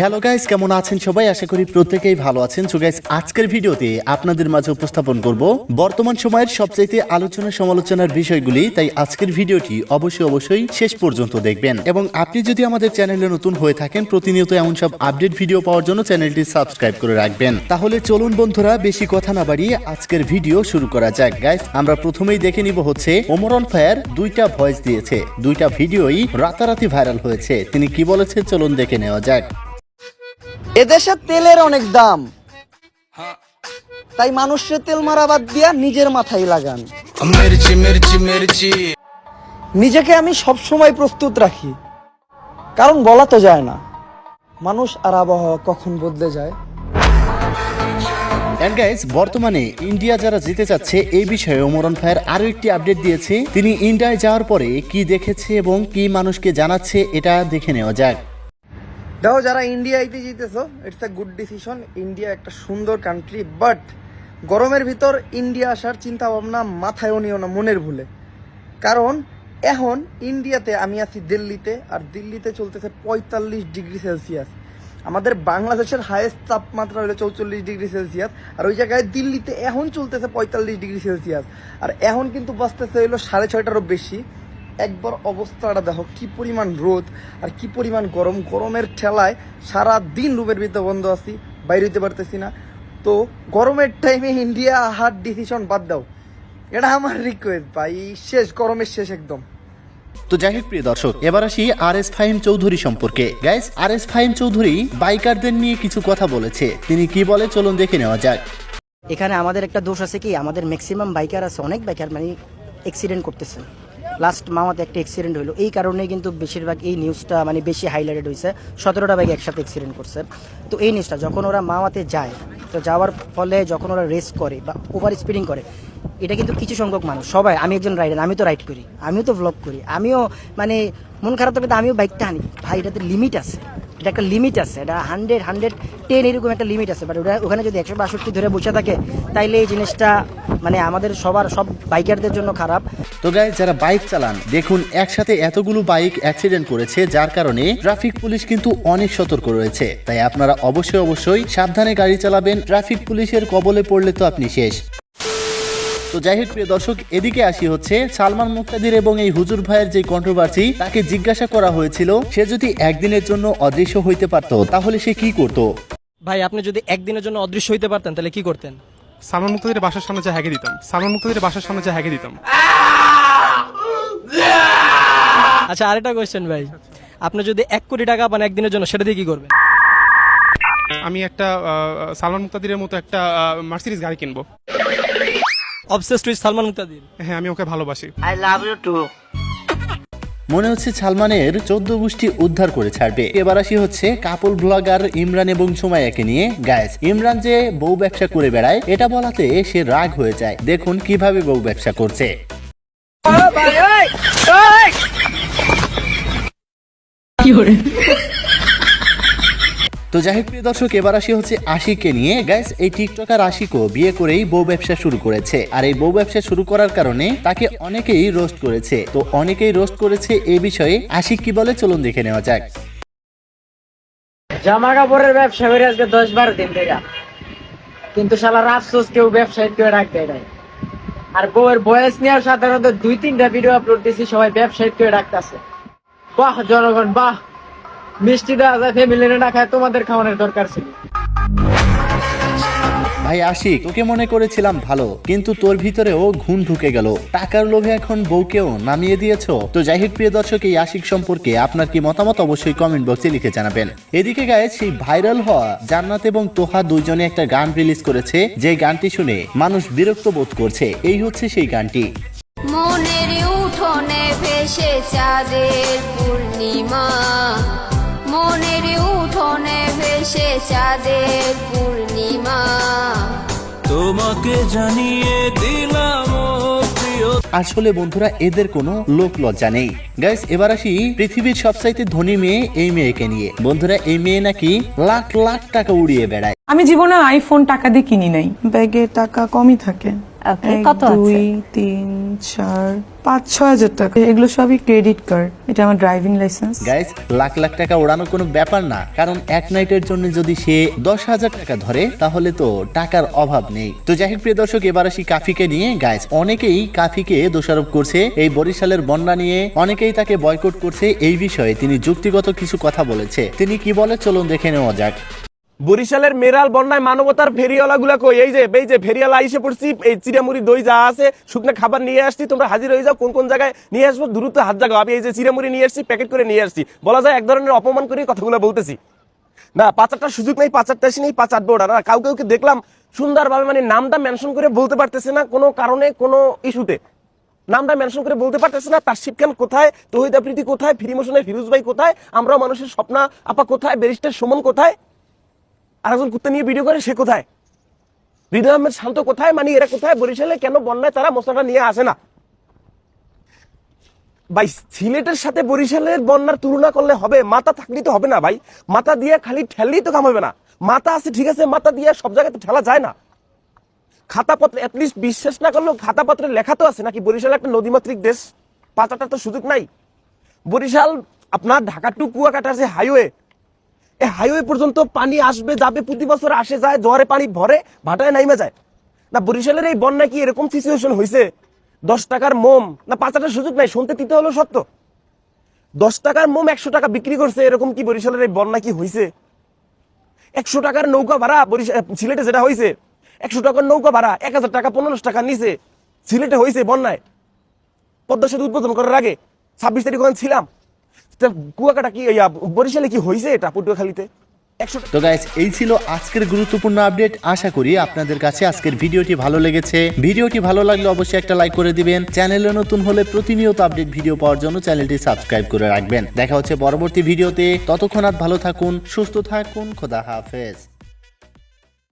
Hello guys কেমন আছেন সবাই? আশা করি প্রত্যেকেই ভালো আছেন। সো গাইস আজকের ভিডিওতে আপনাদের মাঝে উপস্থাপন করব বর্তমান সময়ের সবচাইতে আলোচনা সমালোচনার বিষয়গুলি। তাই আজকের ভিডিওটি অবশ্যই অবশ্যই শেষ পর্যন্ত দেখবেন। এবং আপনি যদি আমাদের চ্যানেলে নতুন হয়ে থাকেন, প্রতিনিয়ত এমন সব আপডেট ভিডিও পাওয়ার জন্য চ্যানেলটি সাবস্ক্রাইব করে রাখবেন। তাহলে চলুন বন্ধুরা, বেশি কথা না বাড়িয়ে আজকের ভিডিও শুরু করা যাক। গাইস আমরা প্রথমেই দেখে নিব হচ্ছে ওমরন ফায়ার দুইটা ভয়েস দিয়েছে। দুইটা ভিডিওই রাতারাতি ভাইরাল হয়েছে। তিনি কি বলেছে? চলুন দেখে নেওয়া যাক। এদেশে তেলের অনেক দাম। তাই মানুষের তেল মারা বাদ দিয়া নিজের মাথায় লাগান। নিজেকে আমি সব সময় প্রস্তুত রাখি। কারণ বলা তো যায় না মানুষ আর আবহাওয়া কখন বদলে যায়। এন্ড গাইস বর্তমানে ইন্ডিয়া যারা জিতে যাচ্ছে এই বিষয়ে ওমরন ফায়ার আরও একটি আপডেট দিয়েছে। তিনি ইন্ডিয়ায় যাওয়ার পরে কি দেখেছে এবং কি মানুষকে জানাচ্ছে এটা দেখে নেওয়া যাক। দেখো, যারা ইন্ডিয়াইতে জিতেছ it's a good decision India একটা সুন্দর কান্ট্রি বাট গরমের ভিতর ইন্ডিয়া আসার চিন্তা ভাবনা মাথায়ও নিও না, মনের ভুলে। কারণ এখন ইন্ডিয়াতে আমি আছি দিল্লিতে, আর দিল্লিতে চলতেছে পঁয়তাল্লিশ ডিগ্রি সেলসিয়াস। আমাদের বাংলাদেশের হায়েস্ট তাপমাত্রা হলো চৌচল্লিশ ডিগ্রি সেলসিয়াস, আর ওই জায়গায় দিল্লিতে এখন চলতেছে পঁয়তাল্লিশ ডিগ্রি সেলসিয়াস। আর এখন কিন্তু বাঁচতেছে হইল সাড়ে ছয়টারও বেশি। একবার অবস্থাটা দেখো কি পরিমাণ রোদ আর কি পরিমাণ গরম। গরমের ঠেলায় সারা দিন রুমের ভিতরে বন্ধ আছি বাইরে হইতে পারতেছি না। তো গরমের টাইমে ইন্ডিয়া হার ডিসিশন বাদ দাও। এটা আমার রিকোয়েস্ট ভাই শেষ গরমের শেষ একদম। তো যাই হোক প্রিয় দর্শক এবার আসি আর এস ফাহিম চৌধুরী সম্পর্কে। Guys R S Fahim Chowdhury বাইকারদের নিয়ে কিছু কথা বলেছে। তিনি কি বলে চলুন দেখে নেওয়া যাক। এখানে আমাদের একটা দোষ আছে কি? আমাদের ম্যাক্সিমাম বাইকার আছে অনেক বাইকার মানে অ্যাক্সিডেন্ট করতেছে। লাস্ট মামাতে একটা অ্যাক্সিডেন্ট হলো এই কারণেই কিন্তু বেশিরভাগ এই নিউজটা মানে বেশি হাইলাইটেড হয়েছে সতেরোটা বাইক একসাথে অ্যাক্সিডেন্ট করছে। তো এই নিউজটা যখন ওরা মামাতে যায়, তো যাওয়ার ফলে যখন ওরা রেস করে বা ওভার স্পিডিং করে, এটা কিন্তু কিছু সংখ্যক মানুষ, সবাই, আমি একজন রাইডার আমি তো রাইড করি, আমিও তো ব্লগ করি, আমিও মানে মন খারাপ থাকলে আমিও বাইকটা আনি। ভাই, এটাতে লিমিট আছে। এটা একটা লিমিট আছে, এটা হান্ড্রেড হান্ড্রেড টেন এরকম একটা লিমিট আছে বাট ওটা ওখানে যদি একশো বাষট্টি ধরে বসে থাকে, তাইলে এই জিনিসটা মানে আমাদের সবার, সব বাইকারদের জন্য খারাপ। তো গাইজ যারা বাইক চালান, দেখুন একসাথে এতগুলো বাইক অ্যাক্সিডেন্ট করেছে, যার কারণে ট্রাফিক পুলিশ কিন্তু অনেক সতর্ক রয়েছে। তাই আপনারা অবশ্যই অবশ্যই সাবধানে গাড়ি চালাবেন ট্রাফিক পুলিশের কবলে পড়লে তো আপনি শেষ। তো যাই হোক প্রিয় দর্শক এদিকে আসি হচ্ছে সালমান মুক্তাদির এবং এই হুজুর ভাইয়ের যে কন্ট্রোভার্সি তাকে জিজ্ঞাসা করা হয়েছিল সে যদি একদিনের জন্য অদৃশ্য হইতে পারতো তাহলে সে কি করতো? ভাই আপনি যদি একদিনের জন্য অদৃশ্য হইতে পারতেন তাহলে কি করতেন? সালমান মুক্তাদির বাসার সামনে যা হ্যাগে দিতাম। সালমান মুক্তাদির বাসার সামনে যা হ্যাগে দিতাম। আচ্ছা আরেকটা কোয়েশ্চেন ভাই। আপনি যদি এক কোটি টাকা পান একদিনের জন্য সেটা দিয়ে কি করবেন? আমি একটা সালমান মুক্তাদিরের মতো একটা মার্সিডিজ গাড়ি কিনবো। Obsessed with Salman Muktadir. হ্যাঁ আমি ওকে ভালোবাসি। মনে হচ্ছে সালমানের চোদ্দ গোষ্ঠী উদ্ধার করে ছাড়বে। এবার আসি হচ্ছে কাপল ব্লগার ইমরান এবং সুমাইয়াকে নিয়ে। গায়েস ইমরান যে বউ ব্যবসা করে বেড়ায় এটা বলাতে সে রাগ হয়ে যায়। দেখুন কীভাবে বউ ব্যবসা করছে। তো যাই হোক, প্রিয় দর্শক, এবার আসি হচ্ছে আশিককে নিয়ে। গাইস এই টিকটকার আশিকও বিয়ে করেই বউ ব্যবসা শুরু করেছে। আর এই বউ ব্যবসা শুরু করার কারণে তাকে অনেকেই রোস্ট করেছে। তো অনেকেই রোস্ট করেছে এই বিষয়ে আশিক কি বলে? চলুন দেখে নেওয়া যাক। জামা কাপড়ের ব্যবসা করে আজকে দশ বারো দিন থেকে কিন্তু শালার আফসোস, কেউ ব্যবসায়ী কেউ রাখতে নাই। আর বউয়ের বয়স নিয়ে সাধারণত দুই, তিনটা ভিডিও আপলোড দিছি, সবাই ব্যবসায়ী কেউ রাখতেছে বাহ, জনগণ, বাহ। মিষ্টি দেওয়া যায় ফ্যামিলি না খায় তোমাদের খাওয়ানোর দরকার ছিল। ভাই আশিক তোকে মনে করেছিলাম ভালো কিন্তু তোর ভিতরেও ঘুণ ঢুকে গেল। টাকার লোভে এখন বউকেও নামিয়ে দিয়েছ। তো যাই হোক প্রিয় দর্শক এই আশিক সম্পর্কে আপনার কি মতামত অবশ্যই কমেন্ট বক্সে লিখে জানাবেন। এদিকে গায়ে সেই ভাইরাল হওয়া জান্নাত এবং তোহা দুইজনে একটা গান রিলিজ করেছে যে গানটি শুনে মানুষ বিরক্ত বোধ করছে। এই হচ্ছে সেই গানটি। মনের উঠোনে ভেসে চাঁদের পূর্ণিমা। ভেসে চাঁদের পূর্ণিমা। তোমাকে জানিয়ে দিলাম আসলে বন্ধুরা এদের কোনো লোক লজ্জা নেই। গাইস এবার আসি পৃথিবীর সবচাইতে ধনী মেয়ে এই মেয়েকে নিয়ে। বন্ধুরা এই মেয়ে নাকি লাখ লাখ টাকা উড়িয়ে বেড়ায়। আমি জীবনে আইফোন টাকা দিয়ে কিনি নাই। ব্যাগে টাকা কমই থাকে। ওকে কত আছে? দুই তিন চার পাঁচ ছয় হাজার টাকা। এগুলো সবই ক্রেডিট কার্ড এটা আমার driving licence guys lakh lakh টাকা ওড়ানো কোনো ব্যাপার না কারণ এক নাইটের জন্য যদি সে দশ হাজার টাকা ধরে তাহলে তো টাকার অভাব নেই। তো যাই হোক প্রিয় দর্শক এবার আসি কাফিকে নিয়ে। গাইস অনেকেই কাফিকে দোষারোপ করছে এই বরিশালের বন্যা নিয়ে। অনেকেই তাকে বয়কট করছে এই বিষয়ে তিনি যুক্তিগত কিছু কথা বলেছে। তিনি কি বলে? চলুন দেখে নেওয়া যাক। বরিশালের মেরাল বন্যায় মানবতার ফেরিওয়ালা গুলা কই? এই যে এই যে ফেরিওয়ালা এসে পড়ছি, এই চিড়ামুড়ি দই যা আছে, শুকনো খাবার নিয়ে আসছি, তোমরা হাজির হয়ে যাও, কোন কোন জায়গায় নিয়ে আসব, দ্রুত হাত জাগাও। আমি এই যে চিড়ামুড়ি নিয়ে আসছি, প্যাকেট করে নিয়ে আসছি। বলা যায় এক ধরনের অপমান করে কথাগুলো বলতেছি। না পাঁচারটার সুযোগ নেই পাঁচারটা এসে নেই, পাঁচ আটবো ওটা না কাউকে কাউকে দেখলাম সুন্দরভাবে মানে নামটা মেনশন করে বলতে পারতেছে না, কোনো কারণে, কোনো ইস্যুতে। নামটা মেনশন করে বলতে পারতেছে না তার শিবখান কোথায়, তহিদা প্রীতি কোথায় ফিরিমোশনের ফিরোজ ভাই কোথায় আমরা মানুষের স্বপ্না আপা কোথায়, ব্যারিস্টার সুমন কোথায়? আরেকজন কুত্তা নিয়ে ভিডিও করে, সে কোথায়? হৃদয় আহমেদ শান্ত কোথায়? মানে এরা কোথায়? বরিশালে কেন বন্যায় তারা মশলাটা নিয়ে আসে না? ভাই, সিলেটের সাথে বরিশালের বন্যার তুলনা করলে হবে, মাথা থাকলেই তো হবে না ভাই। মাথা দিয়ে খালি ঠেললেই তো কাম হবে না। মাথা আছে, ঠিক আছে, মাথা দিয়ে সব জায়গায় তো ঠেলা যায় না। খাতাপত্রে অ্যাটলিস্ট বিশ্বাস না করলেও খাতাপত্রে লেখা তো আছে নাকি? বরিশাল একটা নদীমাতৃক দেশ পাতাটার তো সুযোগ নাই। বরিশাল, আপনার ঢাকা টু কুয়াকাটার যে হাইওয়ে হাইওয়ে পর্যন্ত পানি আসবে, যাবে, প্রতি বছর আসে, যায়, জোয়ারে পানি ভরে, ভাটায় নাইমে যায়। না, বরিশালের এই বন্যা কি এরকম সিচুয়েশন হয়েছে দশ টাকার মোম, না, পাঁচ টাকার সুযোগ নাই, শুনতে তিতে হলো সত্য। দশ টাকার মোম একশো টাকা বিক্রি করছে, এরকম কি বরিশালের এই বন্যা কি হয়েছে একশো টাকার নৌকা ভাড়া বরিশাল সিলেটে যেটা হয়েছে একশো টাকার নৌকা ভাড়া এক হাজার টাকা পনেরোশো টাকা নিচে সিলেটে হয়েছে বন্যায়। পদ্মা সেতু উদ্বোধন করার আগে ছাব্বিশ তারিখ ওখানে ছিলাম। কুয়াকাটা কি বরিশালে কি হয়েছে এটা পটুয়াখালীতে? তো গাইস এই ছিল আজকের গুরুত্বপূর্ণ আপডেট। আশা করি আপনাদের কাছে আজকের ভিডিওটি ভালো লেগেছে। ভিডিওটি ভালো লাগলে অবশ্যই একটা লাইক করে দিবেন। চ্যানেলে নতুন হলে প্রতিনিয়ত আপডেট ভিডিও পাওয়ার জন্য চ্যানেলটি সাবস্ক্রাইব করে রাখবেন। দেখা হচ্ছে পরবর্তী ভিডিওতে। ততক্ষণ আর ভালো থাকুন, সুস্থ থাকুন, খোদা হাফেজ।